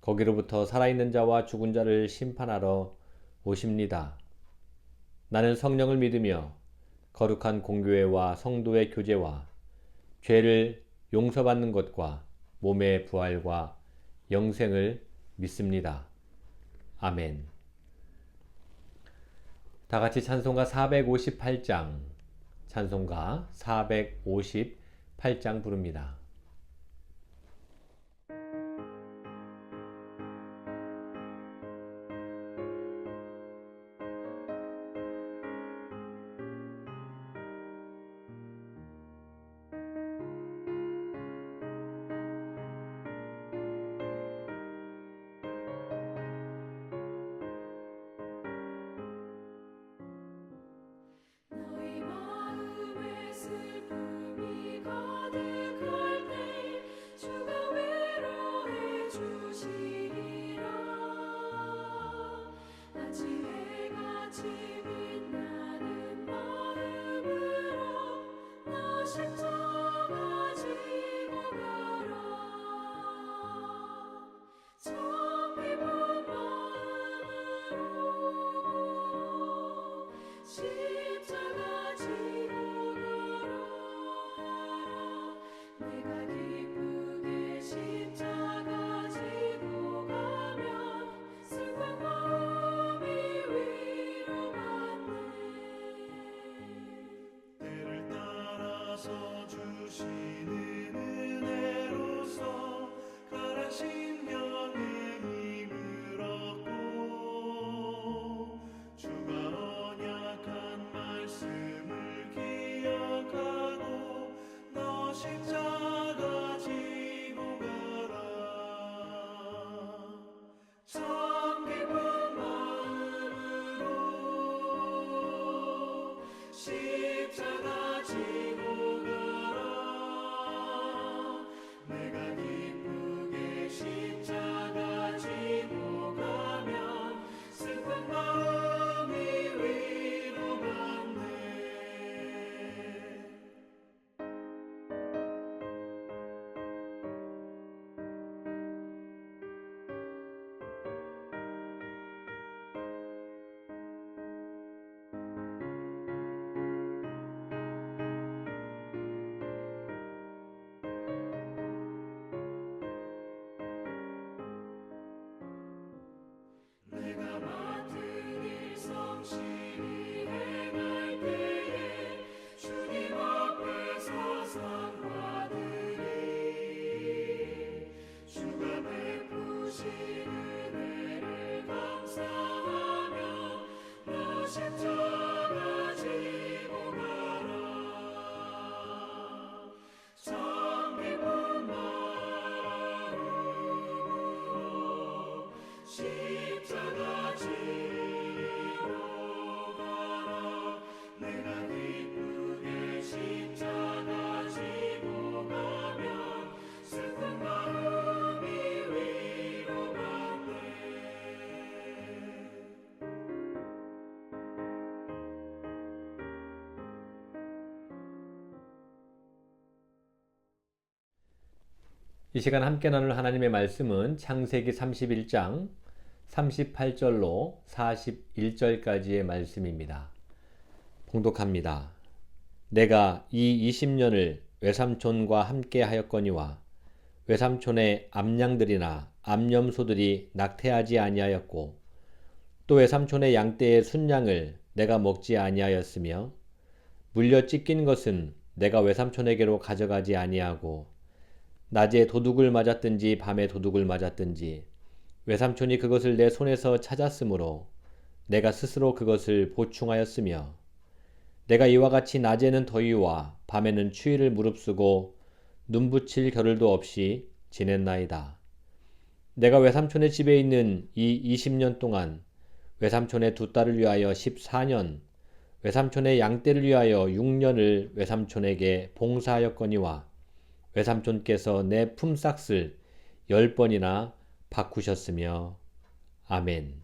거기로부터 살아있는 자와 죽은 자를 심판하러 오십니다. 나는 성령을 믿으며 거룩한 공교회와 성도의 교제와 죄를 용서받는 것과 몸의 부활과 영생을 믿습니다. 아멘. 다 같이 찬송가 458장, 찬송가 458장 부릅니다. 이 시간 함께 나눌 하나님의 말씀은 창세기 31장 38절로 41절까지의 말씀입니다. 봉독합니다. 내가 이 20년을 외삼촌과 함께 하였거니와 외삼촌의 암양들이나 암염소들이 낙태하지 아니하였고 또 외삼촌의 양떼의 순양을 내가 먹지 아니하였으며 물려 찢긴 것은 내가 외삼촌에게로 가져가지 아니하고 낮에 도둑을 맞았든지 밤에 도둑을 맞았든지 외삼촌이 그것을 내 손에서 찾았으므로 내가 스스로 그것을 보충하였으며 내가 이와 같이 낮에는 더위와 밤에는 추위를 무릅쓰고 눈 붙일 겨를도 없이 지냈나이다. 내가 외삼촌의 집에 있는 이 20년 동안 외삼촌의 두 딸을 위하여 14년, 외삼촌의 양떼를 위하여 6년을 외삼촌에게 봉사하였거니와 외삼촌께서 내 품삯을 열 번이나 바꾸셨으며 아멘.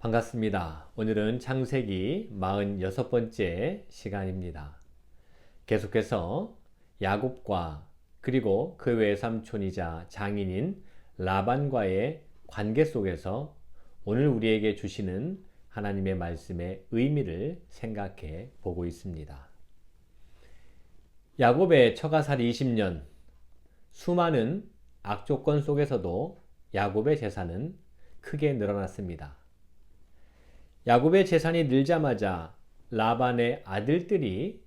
반갑습니다. 오늘은 창세기 46번째 시간입니다. 계속해서 야곱과 그리고 그 외삼촌이자 장인인 라반과의 관계 속에서 오늘 우리에게 주시는 하나님의 말씀의 의미를 생각해 보고 있습니다. 야곱의 처가살이 20년, 수많은 악조건 속에서도 야곱의 재산은 크게 늘어났습니다. 야곱의 재산이 늘자마자 라반의 아들들이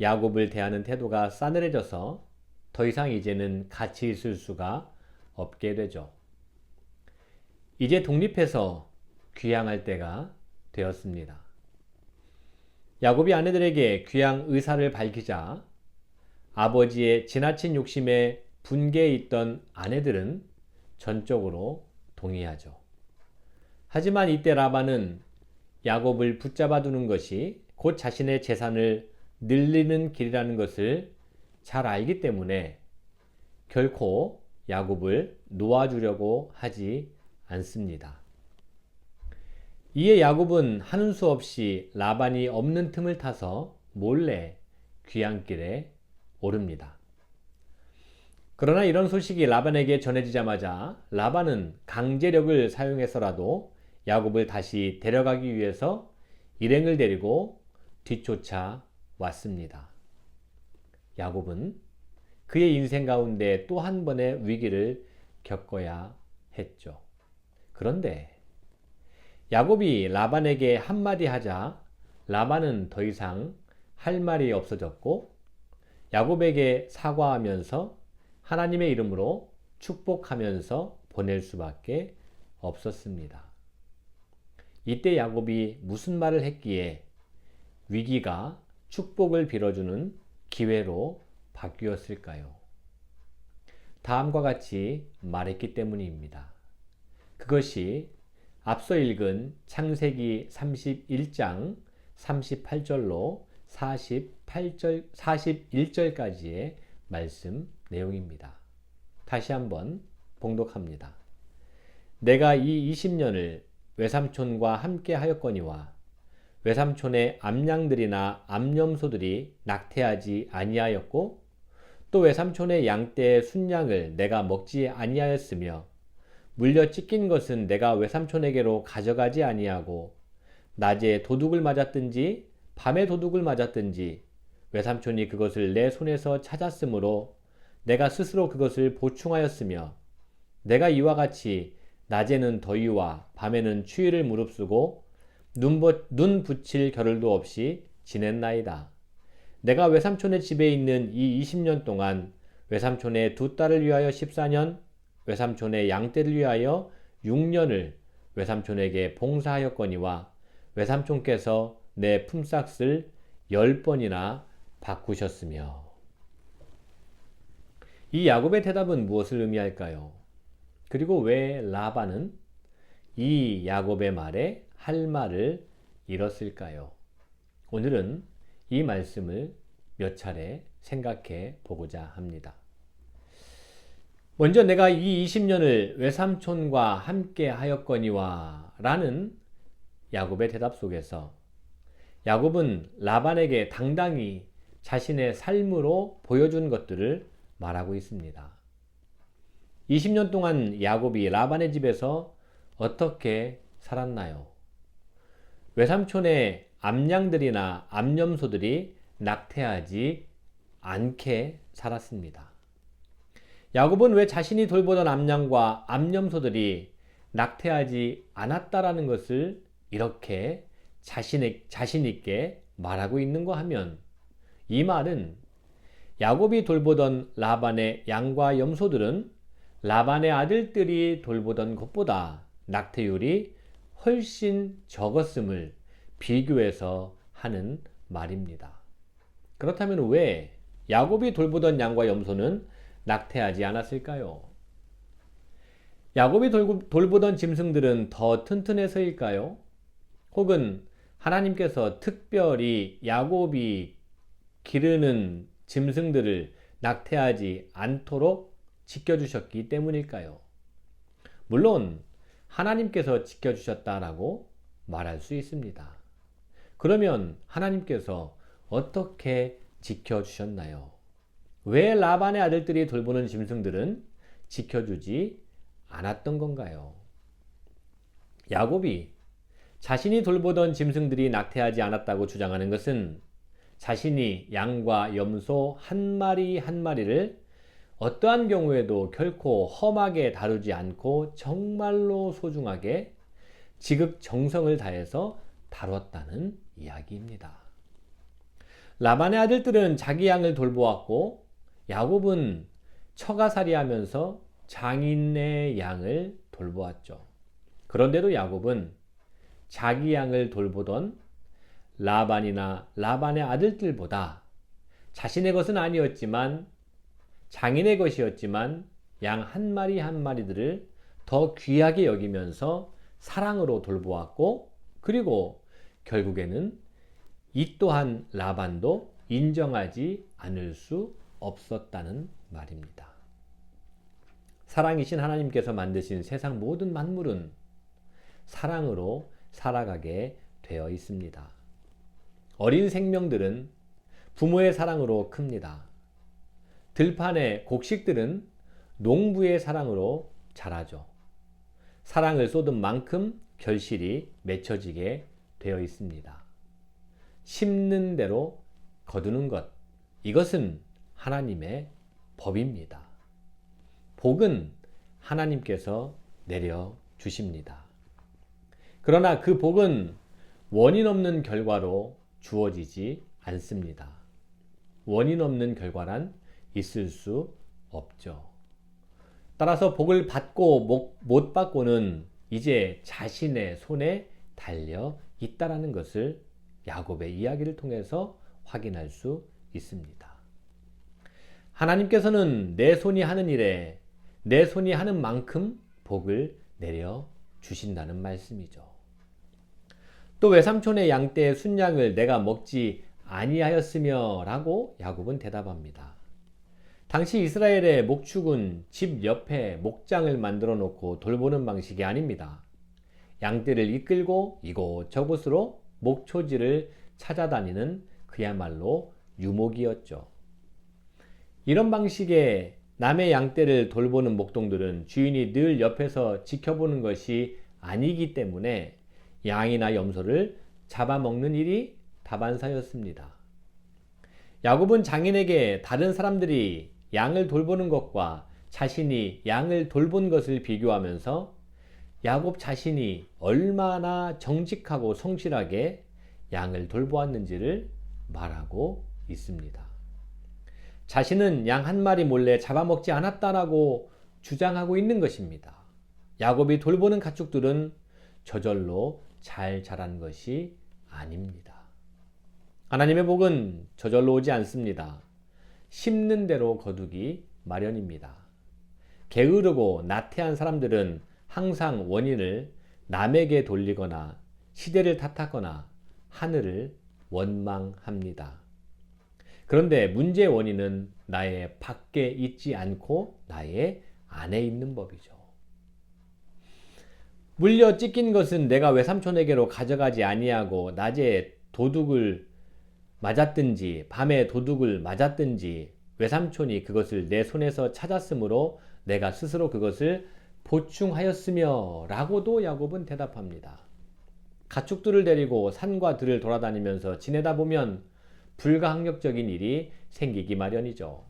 야곱을 대하는 태도가 싸늘해져서 더 이상 이제는 같이 있을 수가 없게 되죠. 이제 독립해서 귀향할 때가 되었습니다. 야곱이 아내들에게 귀향 의사를 밝히자 아버지의 지나친 욕심에 분개해 있던 아내들은 전적으로 동의하죠. 하지만 이때 라반은 야곱을 붙잡아 두는 것이 곧 자신의 재산을 늘리는 길이라는 것을 잘 알기 때문에 결코 야곱을 놓아주려고 하지 않습니다. 이에 야곱은 하는 수 없이 라반이 없는 틈을 타서 몰래 귀향길에 오릅니다. 그러나 이런 소식이 라반에게 전해지자마자 라반은 강제력을 사용해서라도 야곱을 다시 데려가기 위해서 일행을 데리고 뒤쫓아 왔습니다. 야곱은 그의 인생 가운데 또 한 번의 위기를 겪어야 했죠. 그런데 야곱이 라반에게 한마디 하자 라반은 더 이상 할 말이 없어졌고 야곱에게 사과하면서 하나님의 이름으로 축복하면서 보낼 수밖에 없었습니다. 이때 야곱이 무슨 말을 했기에 위기가 축복을 빌어주는 기회로 바뀌었을까요? 다음과 같이 말했기 때문입니다. 그것이 앞서 읽은 창세기 31장 38절로 48절, 41절까지의 말씀 내용입니다. 다시 한번 봉독합니다. 내가 이 20년을 외삼촌과 함께 하였거니와 외삼촌의 암양들이나 암염소들이 낙태하지 아니하였고 또 외삼촌의 양떼의 순양을 내가 먹지 아니하였으며 물려 찢긴 것은 내가 외삼촌에게로 가져가지 아니하고 낮에 도둑을 맞았든지 밤에 도둑을 맞았든지 외삼촌이 그것을 내 손에서 찾았으므로 내가 스스로 그것을 보충하였으며 내가 이와 같이 낮에는 더위와 밤에는 추위를 무릅쓰고 눈, 눈 붙일 겨를도 없이 지냈나이다. 내가 외삼촌의 집에 있는 이 20년 동안 외삼촌의 두 딸을 위하여 14년, 외삼촌의 양떼를 위하여 6년을 외삼촌에게 봉사하였거니와 외삼촌께서 내 품삯을 10번이나 바꾸셨으며 이 야곱의 대답은 무엇을 의미할까요? 그리고 왜 라반은 이 야곱의 말에 할 말을 잃었을까요? 오늘은 이 말씀을 몇 차례 생각해 보고자 합니다. 먼저 내가 이 20년을 외삼촌과 함께 하였거니와 라는 야곱의 대답 속에서 야곱은 라반에게 당당히 자신의 삶으로 보여준 것들을 말하고 있습니다. 20년 동안 야곱이 라반의 집에서 어떻게 살았나요? 외삼촌의 암양들이나 암염소들이 낙태하지 않게 살았습니다. 야곱은 왜 자신이 돌보던 암양과 암염소들이 낙태하지 않았다라는 것을 이렇게 자신, 자신 있게 말하고 있는가 하면 이 말은 야곱이 돌보던 라반의 양과 염소들은 라반의 아들들이 돌보던 것보다 낙태율이 훨씬 적었음을 비교해서 하는 말입니다. 그렇다면 왜 야곱이 돌보던 양과 염소는 낙태하지 않았을까요? 야곱이 돌- 돌보던 짐승들은 더 튼튼해서일까요? 혹은 하나님께서 특별히 야곱이 기르는 짐승들을 낙태하지 않도록 지켜주셨기 때문일까요? 물론 하나님께서 지켜주셨다라고 말할 수 있습니다. 그러면 하나님께서 어떻게 지켜주셨나요? 왜 라반의 아들들이 돌보는 짐승들은 지켜주지 않았던 건가요? 야곱이 자신이 돌보던 짐승들이 낙태하지 않았다고 주장하는 것은 자신이 양과 염소 한 마리 한 마리를 어떠한 경우에도 결코 험하게 다루지 않고 정말로 소중하게 지극 정성을 다해서 다뤘다는 이야기입니다. 라반의 아들들은 자기 양을 돌보았고 야곱은 처가살이 하면서 장인의 양을 돌보았죠. 그런데도 야곱은 자기 양을 돌보던 라반이나 라반의 아들들보다 자신의 것은 아니었지만 장인의 것이었지만 양 한 마리 한 마리들을 더 귀하게 여기면서 사랑으로 돌보았고 그리고 결국에는 이 또한 라반도 인정하지 않을 수 없었다는 말입니다. 사랑이신 하나님께서 만드신 세상 모든 만물은 사랑으로 살아가게 되어 있습니다. 어린 생명들은 부모의 사랑으로 큽니다. 들판의 곡식들은 농부의 사랑으로 자라죠. 사랑을 쏟은 만큼 결실이 맺혀지게 되어 있습니다. 심는 대로 거두는 것. 이것은 하나님의 법입니다. 복은 하나님께서 내려 주십니다. 그러나 그 복은 원인 없는 결과로 주어지지 않습니다. 원인 없는 결과란 있을 수 없죠. 따라서 복을 받고 못 받고는 이제 자신의 손에 달려 있다라는 것을 야곱의 이야기를 통해서 확인할 수 있습니다. 하나님께서는 내 손이 하는 일에 내 손이 하는 만큼 복을 내려 주신다는 말씀이죠. 또 외삼촌의 양떼의 순양을 내가 먹지 아니하였으며 라고 야곱은 대답합니다. 당시 이스라엘의 목축은 집 옆에 목장을 만들어 놓고 돌보는 방식이 아닙니다. 양떼를 이끌고 이곳저곳으로 목초지를 찾아다니는 그야말로 유목이었죠. 이런 방식의 남의 양떼를 돌보는 목동들은 주인이 늘 옆에서 지켜보는 것이 아니기 때문에 양이나 염소를 잡아먹는 일이 다반사였습니다. 야곱은 장인에게 다른 사람들이 양을 돌보는 것과 자신이 양을 돌본 것을 비교하면서 야곱 자신이 얼마나 정직하고 성실하게 양을 돌보았는지를 말하고 있습니다. 자신은 양 한 마리 몰래 잡아먹지 않았다라고 주장하고 있는 것입니다. 야곱이 돌보는 가축들은 저절로 잘 자란 것이 아닙니다. 하나님의 복은 저절로 오지 않습니다. 심는 대로 거두기 마련입니다. 게으르고 나태한 사람들은 항상 원인을 남에게 돌리거나 시대를 탓하거나 하늘을 원망합니다. 그런데 문제의 원인은 나의 밖에 있지 않고 나의 안에 있는 법이죠. 물려 찢긴 것은 내가 외삼촌에게로 가져가지 아니하고 낮에 도둑을 맞았든지 밤에 도둑을 맞았든지 외삼촌이 그것을 내 손에서 찾았으므로 내가 스스로 그것을 보충하였으며 라고도 야곱은 대답합니다. 가축들을 데리고 산과 들을 돌아다니면서 지내다 보면 불가항력적인 일이 생기기 마련이죠.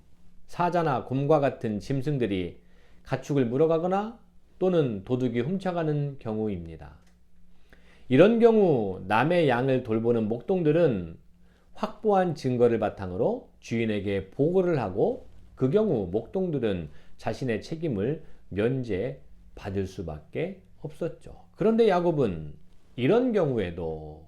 사자나 곰과 같은 짐승들이 가축을 물어가거나 또는 도둑이 훔쳐가는 경우입니다. 이런 경우 남의 양을 돌보는 목동들은 확보한 증거를 바탕으로 주인에게 보고를 하고 그 경우 목동들은 자신의 책임을 면제받을 수밖에 없었죠. 그런데 야곱은 이런 경우에도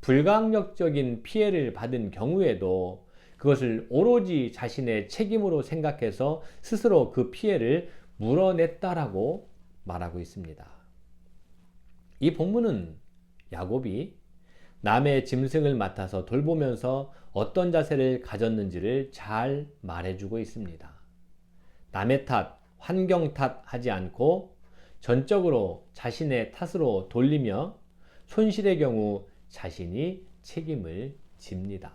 불가항력적인 피해를 받은 경우에도 그것을 오로지 자신의 책임으로 생각해서 스스로 그 피해를 물어냈다라고 말하고 있습니다. 이 본문은 야곱이 남의 짐승을 맡아서 돌보면서 어떤 자세를 가졌는지를 잘 말해주고 있습니다. 남의 탓, 환경 탓 하지 않고 전적으로 자신의 탓으로 돌리며 손실의 경우 자신이 책임을 집니다.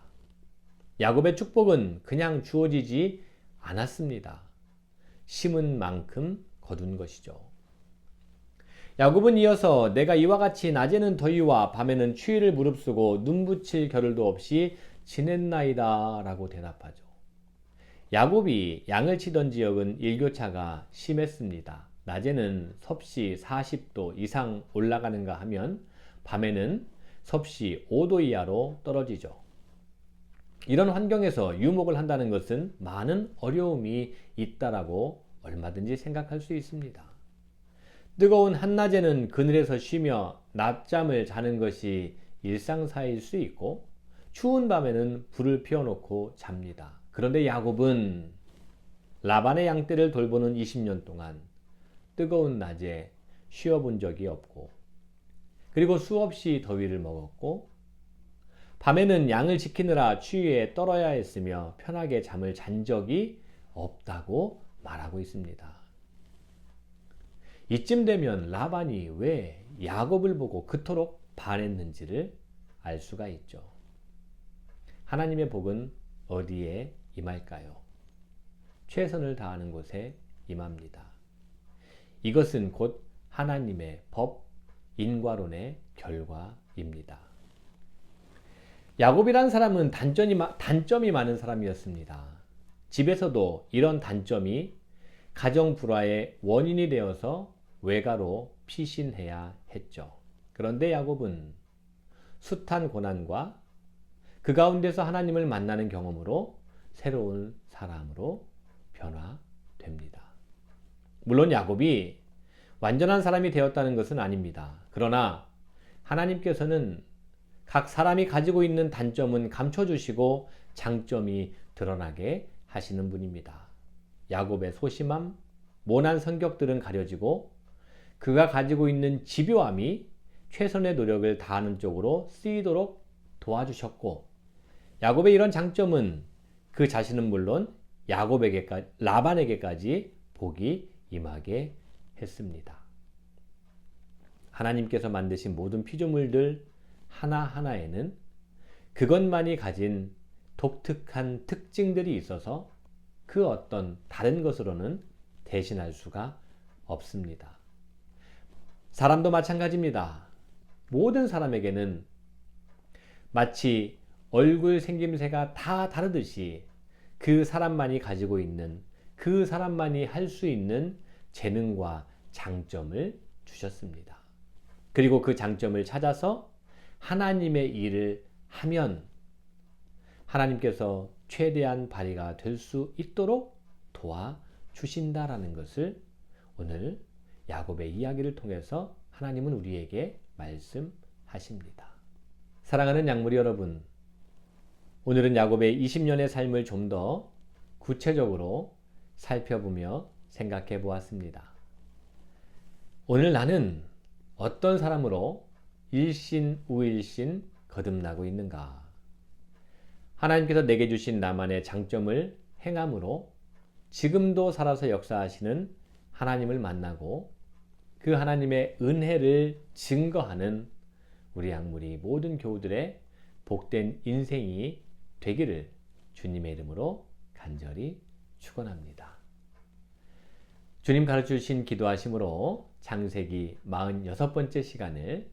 야곱의 축복은 그냥 주어지지 않았습니다. 심은 만큼 거둔 것이죠. 야곱은 이어서 내가 이와 같이 낮에는 더위와 밤에는 추위를 무릅쓰고 눈붙일 겨를도 없이 지냈나이다 라고 대답하죠. 야곱이 양을 치던 지역은 일교차가 심했습니다. 낮에는 섭씨 40도 이상 올라가는가 하면 밤에는 섭씨 5도 이하로 떨어지죠. 이런 환경에서 유목을 한다는 것은 많은 어려움이 있다라고 얼마든지 생각할 수 있습니다. 뜨거운 한낮에는 그늘에서 쉬며 낮잠을 자는 것이 일상사일 수 있고 추운 밤에는 불을 피워놓고 잡니다. 그런데 야곱은 라반의 양떼를 돌보는 20년 동안 뜨거운 낮에 쉬어본 적이 없고 그리고 수없이 더위를 먹었고 밤에는 양을 지키느라 추위에 떨어야 했으며 편하게 잠을 잔 적이 없다고 말하고 있습니다. 이쯤 되면 라반이 왜 야곱을 보고 그토록 반했는지를 알 수가 있죠. 하나님의 복은 어디에 임할까요? 최선을 다하는 곳에 임합니다. 이것은 곧 하나님의 법, 인과론의 결과입니다. 야곱이란 사람은 단점이, 단점이 많은 사람이었습니다. 집에서도 이런 단점이 가정 불화의 원인이 되어서 외가로 피신해야 했죠. 그런데 야곱은 숱한 고난과 그 가운데서 하나님을 만나는 경험으로 새로운 사람으로 변화됩니다. 물론 야곱이 완전한 사람이 되었다는 것은 아닙니다. 그러나 하나님께서는 각 사람이 가지고 있는 단점은 감춰주시고 장점이 드러나게 하시는 분입니다. 야곱의 소심함, 모난 성격들은 가려지고 그가 가지고 있는 집요함이 최선의 노력을 다하는 쪽으로 쓰이도록 도와주셨고 야곱의 이런 장점은 그 자신은 물론 야곱에게까지 라반에게까지 복이 임하게 했습니다. 하나님께서 만드신 모든 피조물들 하나하나에는 그것만이 가진 독특한 특징들이 있어서 그 어떤 다른 것으로는 대신할 수가 없습니다. 사람도 마찬가지입니다. 모든 사람에게는 마치 얼굴 생김새가 다 다르듯이 그 사람만이 가지고 있는 그 사람만이 할 수 있는 재능과 장점을 주셨습니다. 그리고 그 장점을 찾아서 하나님의 일을 하면 하나님께서 최대한 발휘가 될 수 있도록 도와주신다라는 것을 오늘 야곱의 이야기를 통해서 하나님은 우리에게 말씀하십니다. 사랑하는 양무리 여러분, 오늘은 야곱의 20년의 삶을 좀 더 구체적으로 살펴보며 생각해 보았습니다. 오늘 나는 어떤 사람으로 일신 우일신 거듭나고 있는가? 하나님께서 내게 주신 나만의 장점을 행함으로 지금도 살아서 역사하시는 하나님을 만나고 그 하나님의 은혜를 증거하는 우리 양물이 모든 교우들의 복된 인생이 되기를 주님의 이름으로 간절히 축원합니다. 주님 가르쳐 주신 기도하심으로 창세기 46번째 시간을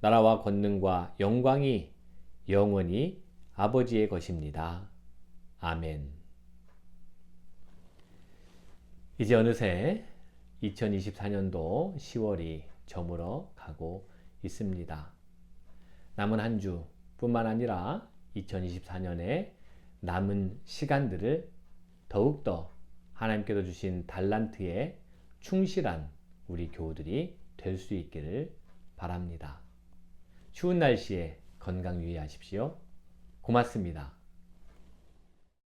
나라와 권능과 영광이 영원히 아버지의 것입니다. 아멘. 이제 어느새 2024년도 10월이 저물어 가고 있습니다. 남은 한 주 뿐만 아니라 2024년에 남은 시간들을 더욱더 하나님께서 주신 달란트에 충실한 우리 교우들이 될 수 있기를 바랍니다. 추운 날씨에 건강 유의하십시오. 고맙습니다.